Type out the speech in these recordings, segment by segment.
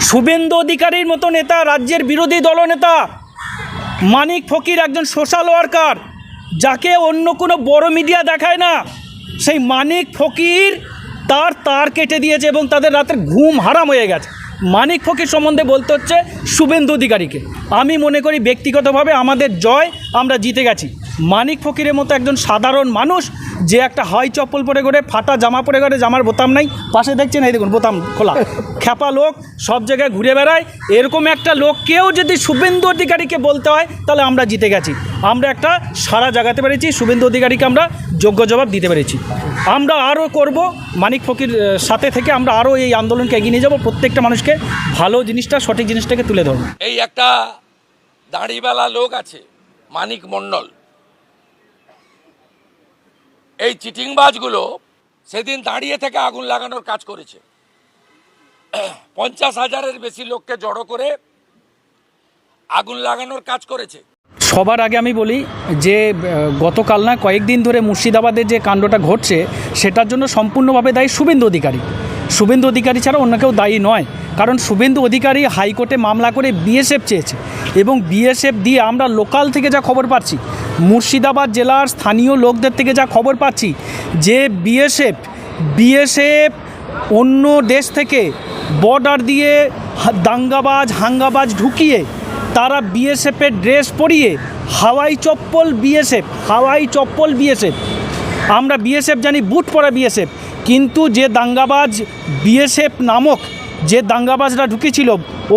শুভেন্দু অধিকারীর মতো নেতা, রাজ্যের বিরোধী দলনেতা মানিক ফকির একজন সোশ্যাল ওয়ার্কার, যাকে অন্য কোনো বড় মিডিয়া দেখায় না। সেই মানিক ফকির তার তার কেটে দিয়েছে এবং তাদের রাতের ঘুম হারাম হয়ে গেছে। মানিক ফকির সম্বন্ধে বলতে হচ্ছে শুভেন্দু অধিকারীকে। আমি মনে করি ব্যক্তিগতভাবে আমাদের জয় আমরা জিতে গেছি। মানিক ফকিরের মতো একজন সাধারণ মানুষ যে একটা হাই চপ্পল পরে করে ফাটা জামা পরে করে জামার বোতাম নাই। পাশে দেখছেন, এই দেখুন, বোতাম খোলা। খ্যাপা লোক সব জায়গায় ঘুরে বেড়ায়। এরকম একটা লোককেও যদি শুভেন্দু অধিকারীকে বলতে হয়, তাহলে আমরা জিতে গেছি। আমরা একটা সারা জাগাতে পেরেছি, শুভেন্দু অধিকারীকে আমরা যোগ্য জবাব দিতে পেরেছি। আমরা আরও করব, মানিক ফকির সাথে থেকে আমরা আরও এই আন্দোলনকে এগিয়ে নিয়ে যাব। প্রত্যেকটা মানুষকে ভালো জিনিসটা, সঠিক জিনিসটাকে তুলে ধরবো। এই একটা দাঁড়িওয়ালা লোক আছে। মানিক মণ্ডল এই চিটিংবাজগুলো সেদিন দাঁড়িয়ে থেকে আগুন লাগানোর কাজ করেছে। পঞ্চাশ হাজারের বেশি লোককে জড়ো করে আগুন লাগানোর কাজ করেছে। সবার আগে আমি বলি যে গতকাল না কয়েকদিন ধরে মুর্শিদাবাদের যে কাণ্ডটা ঘটছে, সেটার জন্য সম্পূর্ণভাবে দায়ী শুভেন্দু অধিকারী। শুভেন্দু অধিকারী ছাড়া অন্য কেউ দায়ী নয়। কারণ শুভেন্দু অধিকারী হাইকোর্টে মামলা করে বিএসএফ চেয়েছে এবং বিএসএফ দিয়ে আমরা লোকাল থেকে যা খবর পাচ্ছি, মুর্শিদাবাদ জেলার স্থানীয় লোকদের থেকে যা খবর পাচ্ছি যে বিএসএফ বিএসএফ অন্য দেশ থেকে বর্ডার দিয়ে দাঙ্গাবাজ, হাঙ্গাবাজ ঢুকিয়ে তারা বিএসএফের ড্রেস পরিয়ে হাওয়াই চপ্পল বিএসএফ, হাওয়াই চপ্পল বিএসএফ। আমরা বিএসএফ জানি, বুট পরা বিএসএফ। কিন্তু যে দাঙ্গাবাজ বিএসএফ নামক যে দাঙ্গাবাজরা ঢুকেছিল,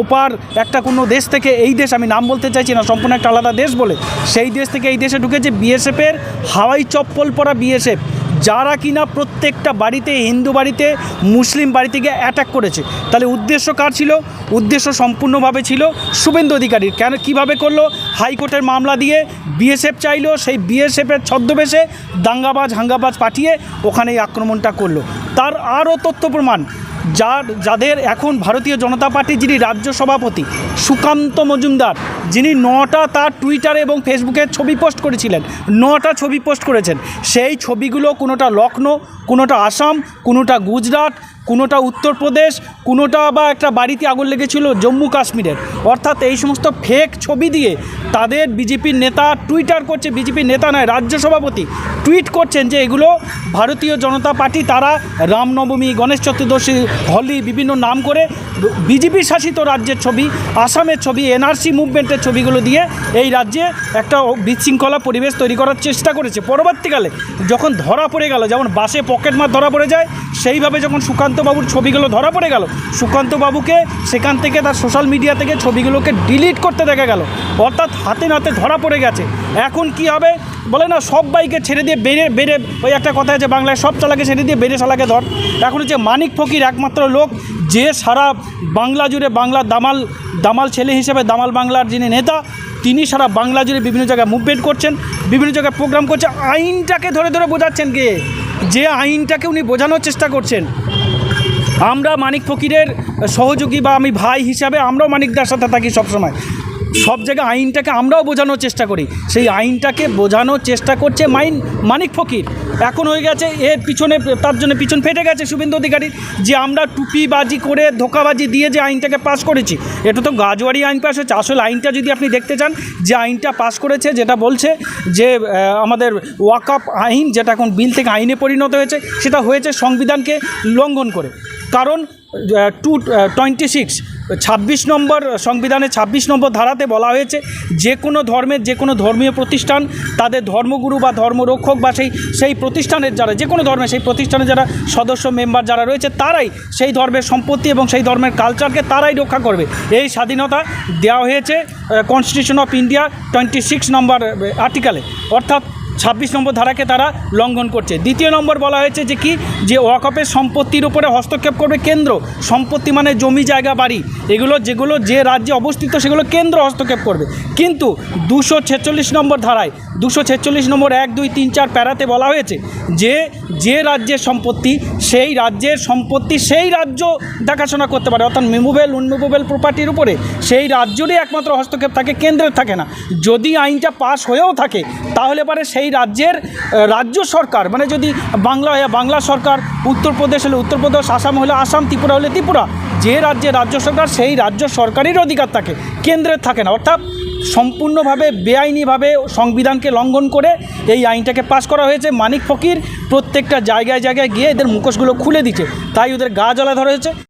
ওপার একটা কোনো দেশ থেকে, এই দেশ আমি নাম বলতে চাইছি না, সম্পূর্ণ একটা আলাদা দেশ বলে, সেই দেশ থেকে এই দেশে ঢুকেছে বিএসএফের হাওয়াই চপ্পল পরা বিএসএফ। যারা কিনা প্রত্যেকটা বাড়িতে, হিন্দু বাড়িতে, মুসলিম বাড়িতে গিয়ে অ্যাটাক করেছে। তাহলে উদ্দেশ্য কার ছিল? উদ্দেশ্য সম্পূর্ণভাবে ছিল শুভেন্দু অধিকারীর। কেন, কীভাবে করল? হাইকোর্টের মামলা দিয়ে বিএসএফ চাইলো, সেই বিএসএফের ছদ্মবেশে দাঙ্গাবাজ, হাঙ্গাবাজ পাঠিয়ে ওখানে আক্রমণটা করল। তার আরও তথ্য প্রমাণ। যার যাদের এখন ভারতীয় জনতা পার্টি যিনি রাজ্য সভাপতি, সুকান্ত মজুমদার, যিনি নটা তার টুইটারে এবং ফেসবুকে ছবি পোস্ট করেছিলেন, নটা ছবি পোস্ট করেছেন। সেই ছবিগুলো কোনোটা লখনৌ, কোনোটা আসাম, কোনোটা গুজরাট কোনোটা উত্তরপ্রদেশ, কোনোটা বা একটা বাড়িতে আগুন লেগেছিল জম্মু কাশ্মীরের। অর্থাৎ এই সমস্ত ফেক ছবি দিয়ে তাদের বিজেপির নেতা টুইটার করছে, বিজেপির নেতা নয়, রাজ্য সভাপতি টুইট করছেন যে এগুলো ভারতীয় জনতা পার্টি, তারা রামনবমী, গণেশ চতুর্দশী, হোলি, বিভিন্ন নাম করে বিজেপি শাসিত রাজ্যের ছবি, আসামের ছবি এনআরসি মুভমেন্টের ছবিগুলো দিয়ে এই রাজ্যে একটা বিশৃঙ্খলা পরিবেশ তৈরি করার চেষ্টা করেছে। পরবর্তীকালে যখন ধরা পড়ে গেল, যেমন বাসে পকেট মার ধরা পড়ে যায়, সেইভাবে যখন সুকান্তবাবুর ছবিগুলো ধরা পড়ে গেল। সুকান্তবাবুকে সেখান থেকে তার সোশ্যাল মিডিয়া থেকে ছবিগুলোকে ডিলিট করতে দেখা গেল। অর্থাৎ হাতে নাতে ধরা পড়ে গেছে। এখন কি হবে? বলে না, সব বাইকে ছেড়ে দিয়ে বেড়ে বেড়ে ওই একটা কথা আছে বাংলায়, সব চালাকে ছেড়ে দিয়ে বেড়ে চালাকে ধর। এখন হচ্ছে মানিক ফকির একমাত্র লোক, যে সারা বাংলা জুড়ে বাংলার দামাল দামাল ছেলে হিসেবে দামাল বাংলার যিনি নেতা, তিনি সারা বাংলা জুড়ে বিভিন্ন জায়গায় মুভমেন্ট করছেন, বিভিন্ন জায়গায় প্রোগ্রাম করছে আইনটাকে ধরে ধরে বোঝাচ্ছেন কে? যে আইনটাকে উনি বোঝানোর চেষ্টা করছেন। আমরা মানিক ফকিরের সহযোগী বা আমি ভাই হিসাবে আমরাও মানিকদার সাথে থাকি সবসময়। সব জায়গায় আইনটাকে আমরাও বোঝানোর চেষ্টা করি। সেই আইনটাকে বোঝানোর চেষ্টা করছে মাইন মানিক ফকির। এখন হয়ে গেছে, এর পিছনে, তার জন্য পিছন ফেটে গেছে শুভেন্দু অধিকারী, যে আমরা টুপিবাজি করে ধোকাবাজি দিয়ে যে আইনটাকে পাশ করেছি। এটা তো গাজোয়ারি আইন পাস হয়েছে। আসলে আইনটা যদি আপনি দেখতে চান, যে আইনটা পাস করেছে, যেটা বলছে যে আমাদের ওয়াকআপ আইন, যেটা এখন বিল থেকে আইনে পরিণত হয়েছে, সেটা হয়েছে সংবিধানকে লঙ্ঘন করে। কারণ টু টোয়েন্টি সিক্স ছাব্বিশ নম্বর সংবিধানে ছাব্বিশ নম্বর ধারাতে বলা হয়েছে, যে কোনো ধর্মের, যে কোনো ধর্মীয় প্রতিষ্ঠান তাদের ধর্মগুরু বা ধর্মরক্ষক বা সেই সেই প্রতিষ্ঠানের যারা, যে কোনো ধর্মের সেই প্রতিষ্ঠানের যারা সদস্য মেম্বার যারা রয়েছে, তারাই সেই ধর্মের সম্পত্তি এবং সেই ধর্মের কালচারকে তারাই রক্ষা করবে। এই স্বাধীনতা দেওয়া হয়েছে constitution of India twenty six number আর্টিকেলে অর্থাৎ ছাব্বিশ নম্বর ধারাকে তারা লঙ্ঘন করছে। দ্বিতীয় নম্বর বলা হয়েছে যে কি? যে ওয়াকপের সম্পত্তির উপরে হস্তক্ষেপ করবে কেন্দ্র। সম্পত্তি মানে জমি, জায়গা, বাড়ি। এগুলো যেগুলো যে রাজ্যে অবস্থিত সেগুলো কেন্দ্র হস্তক্ষেপ করবে। কিন্তু দুশো ছেচল্লিশ নম্বর ধারায়, দুশো ছেচল্লিশ নম্বর এক, দুই, তিন, চার প্যারাতে বলা হয়েছে যে যে রাজ্যের সম্পত্তি সেই রাজ্যের সম্পত্তি সেই রাজ্য দেখাশোনা করতে পারে। অর্থাৎ মিমুভেল উনমুভেবল প্রপার্টির উপরে সেই রাজ্যেরই একমাত্র হস্তক্ষেপ থাকে, কেন্দ্রের থাকে না। যদি আইনটা পাশ হয়েও থাকে, তাহলে পরে সেই রাজ্যের রাজ্য সরকার মানে যদি বাংলা বাংলা সরকার, উত্তরপ্রদেশ হলে উত্তরপ্রদেশ, আসাম হলে আসাম, ত্রিপুরা হলে ত্রিপুরা, যে রাজ্যে রাজ্য সরকার, সেই রাজ্য সরকারের অধিকার থাকে, কেন্দ্রের থাকে না। অর্থাৎ সম্পূর্ণভাবে বেআইনিভাবে সংবিধানকে লঙ্ঘন করে এই আইনটাকে পাশ করা হয়েছে। মানিক ফকির প্রত্যেকটা জায়গায় জায়গায় গিয়ে এদের মুখোশগুলো খুলে দিচ্ছে। তাই ওদের গা জ্বলা ধরা হয়েছে।